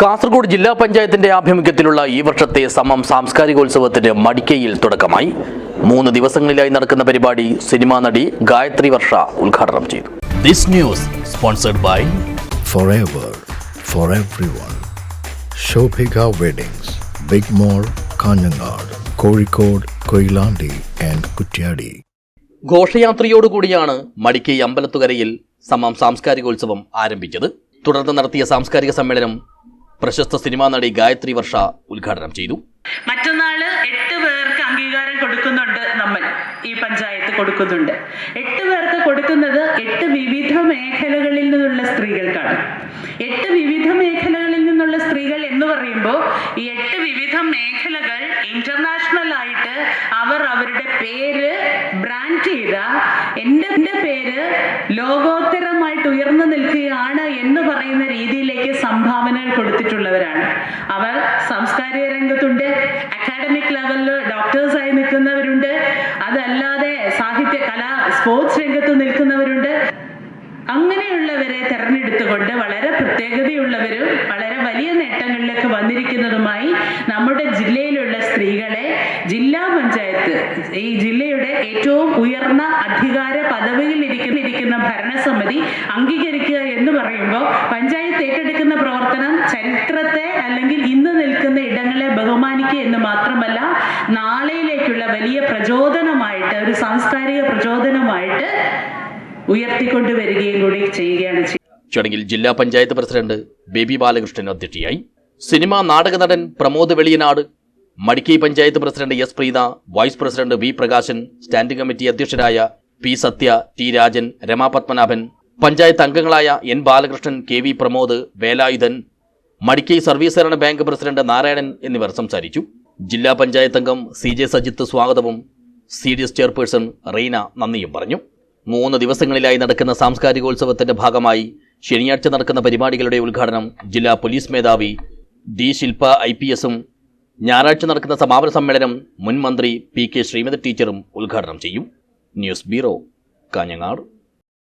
കാസർഗോഡ് ജില്ലാ പഞ്ചായത്തിന്റെ ആഭിമുഖ്യത്തിലുള്ള ഈ വർഷത്തെ സമം സാംസ്കാരികോത്സവത്തിന് മടിക്കയിൽ തുടക്കമായി മൂന്ന് ദിവസങ്ങളിലായി നടക്കുന്ന പരിപാടി സിനിമാ നടി ഗായത്രി വർഷ ഉദ്ഘാടനം ചെയ്തു this news sponsored by forever for everyone. Shobhika Weddings, Big Mall, Kanyanad, Kozhikode, Koilandi and Kutyadi. ഘോഷയാത്രയോടുകൂടിയാണ് മടിക്കൈ അമ്പലത്തുകരയിൽ സമം സാംസ്കാരികോത്സവം ആരംഭിച്ചത് തുടർന്ന് നടത്തിയ സാംസ്കാരിക സമ്മേളനം പ്രശസ്ത സിനിമാ നടി ഗായത്രി വർഷ ഉദ്ഘാടനം ചെയ്തു. മറ്റന്നാൾ എട്ട് പേർക്ക് അംഗീകാരം കൊടുക്കുന്നുണ്ട് നമ്മൾ ഈ പഞ്ചായത്ത് കൊടുക്കുന്നുണ്ട്. എട്ട് പേർക്ക് കൊടുക്കുന്നത് എട്ട് വിവിധ മേഖലകളിൽ നിന്നുള്ള സ്ത്രീകൾക്കാണ്. എട്ട് വിവിധ മേഖലകളിൽ നിന്നുള്ള സ്ത്രീകൾ എന്ന് പറയുമ്പോൾ ഈ എട്ട് വിവിധ മേഖലകൾ ഇന്റർനാഷണൽ ആയിട്ട് അവർ അവരുടെ പേര് ബ്രാൻഡ് ചെയ്ത എന്റെ പേര് ലോകോത്തരമായിട്ട് ഉയർന്നു നിൽക്കുകയാണ് എന്ന് പറയുന്ന രീതിയിലേക്ക് സംഭാവനകൾ കൊടുത്തിട്ടുള്ളവരാണ്. അവർ സാംസ്കാരിക രംഗത്തുണ്ട് അക്കാഡമിക് ലെവലിൽ ഡോക്ടേഴ്സായി നിൽക്കുന്നവരുണ്ട് അതല്ലാതെ സാഹിത്യ കലാ സ്പോർട്സ് രംഗത്ത് നിൽക്കുന്നവരുണ്ട്. അങ്ങനെയുള്ളവരെ തെരഞ്ഞെടുത്തുകൊണ്ട് വളരെ പ്രത്യേകതയുള്ളവരും വളരെ വലിയ നേട്ടങ്ങളിലേക്ക് വന്നിരിക്കുന്നതുമായി നമ്മുടെ ജില്ലയിലുള്ള സ്ത്രീകളെ ജില്ലാ പഞ്ചായത്ത് ഈ ജില്ലയുടെ ഏറ്റവും ഉയർന്ന അധികാര പദവിയിൽ ഇരിക്കുന്ന ഭരണസമിതി അംഗീകരിക്കുക എന്ന് പറയുമ്പോൾ പഞ്ചായത്ത് ഏറ്റെടുക്കുന്ന പ്രവർത്തനം ചരിത്രത്തെ അല്ലെങ്കിൽ ഇന്ന് നിൽക്കുന്ന ഇടങ്ങളെ ബഹുമാനിക്കുക എന്ന് മാത്രമല്ല നാളെയിലേക്കുള്ള വലിയ പ്രചോദനമായിട്ട് ഒരു സാംസ്കാരിക പ്രചോദനമായിട്ട് ഉയർത്തിക്കൊണ്ടുവരികയും കൂടി ചെയ്യുകയാണ് ചടങ്ങിൽ ജില്ലാ പഞ്ചായത്ത് പ്രസിഡന്റ് ബേബി ബാലകൃഷ്ണൻ അധ്യക്ഷയായി. സിനിമാ നാടക നടൻ Pramod Veliyanad Madikkai panchayat president S Preetha vice president V Prakashan standing committee അധ്യക്ഷരായ P Sathya T Rajan Rama Padmanabhan panchayat അംഗങ്ങളായ N Balakrishnan K V Pramod Velayudhan Madikkai service bank president Narayanan എന്നിവർ സംസാരിച്ചു. ജില്ലാ പഞ്ചായത്ത് അംഗം സി ജെ സജിത്ത് സ്വാഗതവും C D S chairperson Reena നന്ദിയും പറഞ്ഞു. മൂന്ന് ദിവസങ്ങളിലായി നടക്കുന്ന സാംസ്കാരികോത്സവത്തിന്റെ ഭാഗമായി ശനിയാഴ്ച നടക്കുന്ന പരിപാടികളുടെ ഉദ്ഘാടനം ജില്ലാ പോലീസ് മേധാവി ഡി ശില്പ ഐ പി എസും ഞായറാഴ്ച നടക്കുന്ന സമാപന സമ്മേളനം മുൻ മന്ത്രി പി കെ ശ്രീമതി ടീച്ചറും ഉദ്ഘാടനം ചെയ്യും. News bureau Kanhangad.